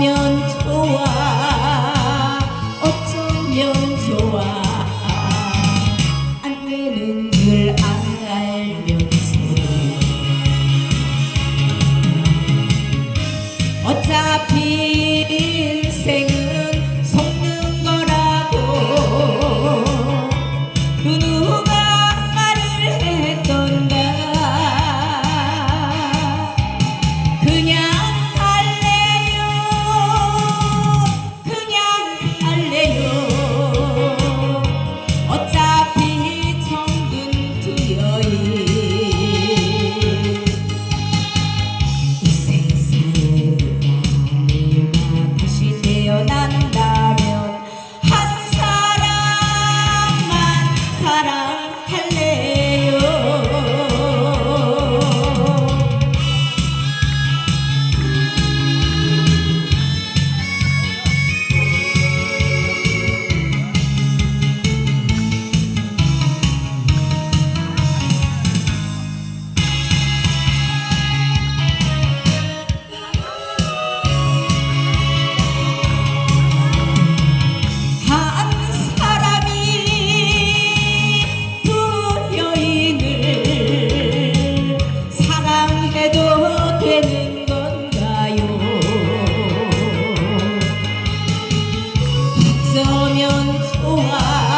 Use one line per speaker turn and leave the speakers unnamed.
어쩌면 좋아? 어쩌면 좋아? 안 되는 걸 알면서. 어차피 인생은 그러면 좋아